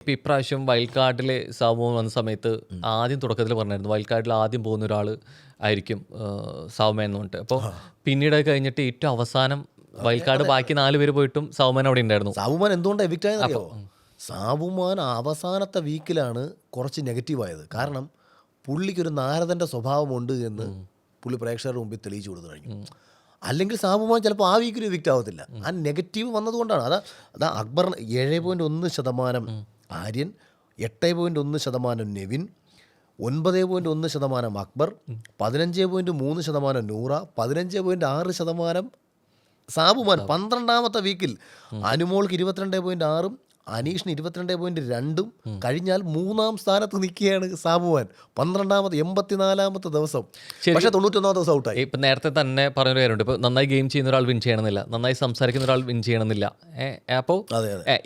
ഇപ്പം ഇപ്രാവശ്യം വൈൽഡ് കാർഡിൽ സാവുമോൻ വന്ന സമയത്ത് ആദ്യം തുടക്കത്തിൽ പറഞ്ഞായിരുന്നു വൈൽഡ് കാർഡിൽ ആദ്യം പോകുന്ന ഒരാൾ ആയിരിക്കും സാവുമേൻ എന്ന് പറഞ്ഞിട്ട്. അപ്പോൾ പിന്നീട് കഴിഞ്ഞിട്ട് ഏറ്റവും അവസാനം വൈൽഡ് കാർഡ് ബാക്കി നാല് പേര് പോയിട്ടും സാവുമേൻ അവിടെ ഉണ്ടായിരുന്നു. സാബുമാൻ എന്തുകൊണ്ടാണ് എവിക്റ്റ് അറിയാമോ അവസാനത്തെ വീക്കിലാണ് കുറച്ച് നെഗറ്റീവ് ആയത്. കാരണം പുള്ളിക്കൊരു നാരദന്റെ സ്വഭാവമുണ്ട് എന്ന് പുള്ളി പ്രേക്ഷകരുടെ മുമ്പിൽ തെളിയിച്ചു കൊടുത്തു കഴിഞ്ഞു. അല്ലെങ്കിൽ സാബുമാൻ ചിലപ്പോൾ ആ വീക്കിൽ വിക്റ്റ് ആവത്തില്ല. ആ നെഗറ്റീവ് വന്നതുകൊണ്ടാണ്. അതാ അതാ അക്ബർ ഏഴ് പോയിന്റ് ഒന്ന് ശതമാനം ആര്യൻ എട്ട് പോയിന്റ് ഒന്ന് ശതമാനം നെവിൻ ഒൻപത് പോയിന്റ് ഒന്ന് ശതമാനം അക്ബർ പതിനഞ്ച് പോയിന്റ് മൂന്ന് ശതമാനം നൂറ പതിനഞ്ച് പോയിന്റ് ആറ് ശതമാനം സാബുമാൻ. പന്ത്രണ്ടാമത്തെ വീക്കിൽ അനുമോൾക്ക് ഇരുപത്തിരണ്ട് പോയിന്റ് ആറും അനീഷിന് ഇരുപത്തിരണ്ട് പോയിന്റ് രണ്ടും കഴിഞ്ഞാൽ മൂന്നാം സ്ഥാനത്ത് നിൽക്കുകയാണ് സാബുവാൻ. പന്ത്രണ്ടാമത്തെ എൺപത്തിനാലാമത്തെ ദിവസം. പക്ഷേ തൊണ്ണൂറ്റൊന്നാം ദിവസം ഔട്ടായി ഇപ്പം നേരത്തെ തന്നെ പറഞ്ഞൊരു കാര്യമുണ്ട്. ഇപ്പോൾ നന്നായി ഗെയിം ചെയ്യുന്ന ഒരാൾ വിൻ ചെയ്യണമെന്നില്ല. നന്നായി സംസാരിക്കുന്ന ഒരാൾ വിൻ ചെയ്യണമെന്നില്ല. അപ്പോൾ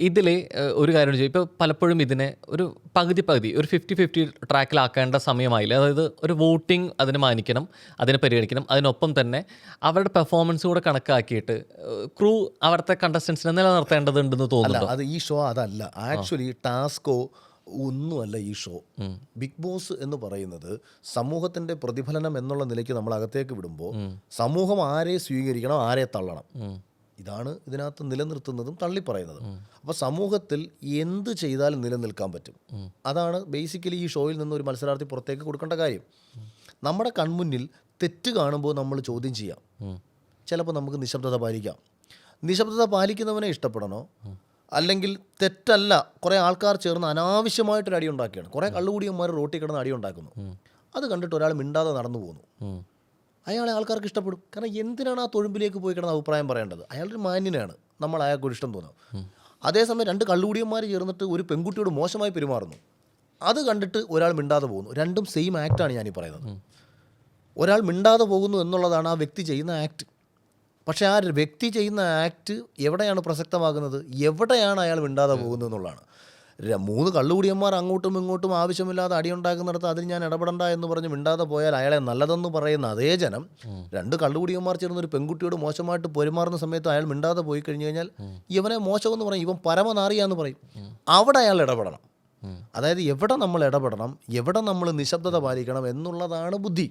ഇതിൽ ഒരു കാര്യം ചോദിച്ചു ഇപ്പോൾ പലപ്പോഴും ഇതിനെ ഒരു പകുതി പകുതി ഒരു ഫിഫ്റ്റി ഫിഫ്റ്റി ട്രാക്കിലാക്കേണ്ട സമയമായില്ല. അതായത് ഒരു വോട്ടിംഗ് അതിനെ മാനിക്കണം അതിനെ പരിഗണിക്കണം. അതിനൊപ്പം തന്നെ അവരുടെ പെർഫോമൻസ് കൂടെ കണക്കാക്കിയിട്ട് ക്രൂ അവരുടെ കണ്ടസ്റ്റൻസിനെ നിലനിർത്തേണ്ടതുണ്ടെന്ന് തോന്നുന്നു അത് ഈ ഷോ അതല്ല. ആക്ച്വലി ടാസ്കോ ഒന്നുമല്ല ഈ ഷോ. ബിഗ് ബോസ് എന്ന് പറയുന്നത് സമൂഹത്തിന്റെ പ്രതിഫലനം എന്നുള്ള നിലയ്ക്ക് നമ്മൾ അകത്തേക്ക് വിടുമ്പോൾ സമൂഹം ആരെ സ്വീകരിക്കണം ആരെ തള്ളണം. ഇതാണ് ഇതിനകത്ത് നിലനിർത്തുന്നതും തള്ളിപ്പറയുന്നതും. അപ്പോൾ സമൂഹത്തിൽ എന്ത് ചെയ്താലും നിലനിൽക്കാൻ പറ്റും. അതാണ് ബേസിക്കലി ഈ ഷോയിൽ നിന്ന് ഒരു മത്സരാർത്ഥി പുറത്തേക്ക് കൊടുക്കേണ്ട കാര്യം. നമ്മുടെ കൺമുന്നിൽ തെറ്റ് കാണുമ്പോൾ നമ്മൾ ചോദ്യം ചെയ്യാം. ചിലപ്പോൾ നമുക്ക് നിശബ്ദത പാലിക്കാം. നിശബ്ദത പാലിക്കുന്നവനെ ഇഷ്ടപ്പെടണോ? അല്ലെങ്കിൽ തെറ്റല്ല കുറേ ആൾക്കാർ ചേർന്ന് അനാവശ്യമായിട്ടൊരു അടി ഉണ്ടാക്കിയാണ്. കുറേ കള്ളുകൂടിയന്മാർ റോട്ടിൽ കിടന്ന് അടി ഉണ്ടാക്കുന്നു. അത് കണ്ടിട്ട് ഒരാൾ മിണ്ടാതെ നടന്നു പോകുന്നു. അയാളെ ആൾക്കാർക്ക് ഇഷ്ടപ്പെടും. കാരണം എന്തിനാണ് ആ തൊഴുമ്പിലേക്ക് പോയി കിടന്ന അഭിപ്രായം പറയേണ്ടത്? അയാളൊരു മാന്യനാണ്. നമ്മൾ അയാൾക്ക് ഒരു ഇഷ്ടം തോന്നും. അതേസമയം രണ്ട് കള്ളുകൂടിയന്മാർ ചേർന്നിട്ട് ഒരു പെൺകുട്ടിയോട് മോശമായി പെരുമാറുന്നു. അത് കണ്ടിട്ട് ഒരാൾ മിണ്ടാതെ പോകുന്നു. രണ്ടും സെയിം ആക്റ്റാണ് ഞാനീ പറയുന്നത്. ഒരാൾ മിണ്ടാതെ പോകുന്നു എന്നുള്ളതാണ് ആ വ്യക്തി ചെയ്യുന്ന ആക്ട് പക്ഷേ ആ വ്യക്തി ചെയ്യുന്ന ആക്ട് എവിടെയാണ് പ്രസക്തമാകുന്നത്? എവിടെയാണ് അയാൾ മിണ്ടാതെ പോകുന്നത് എന്നുള്ളതാണ്. മൂന്ന് കള്ളുകൂടിയന്മാർ അങ്ങോട്ടും ഇങ്ങോട്ടും ആവശ്യമില്ലാതെ അടിയുണ്ടാക്കുന്നിടത്ത് അതിൽ ഞാൻ ഇടപെടണ്ട എന്ന് പറഞ്ഞ് മിണ്ടാതെ പോയാൽ അയാളെ നല്ലതെന്ന് പറയുന്ന അതേ ജനം രണ്ട് കള്ളുകൂടിയന്മാർ ചേർന്ന് ഒരു പെൺകുട്ടിയോട് മോശമായിട്ട് പെരുമാറുന്ന സമയത്ത് അയാൾ മിണ്ടാതെ പോയി കഴിഞ്ഞു കഴിഞ്ഞാൽ ഇവനെ മോശമെന്ന് പറയും ഇവൻ പരമനാറിയാന്ന് പറയും. അവിടെ അയാൾ ഇടപെടണം. അതായത് എവിടെ നമ്മൾ ഇടപെടണം എവിടെ നമ്മൾ നിശബ്ദത പാലിക്കണം എന്നുള്ളതാണ് ബുദ്ധി.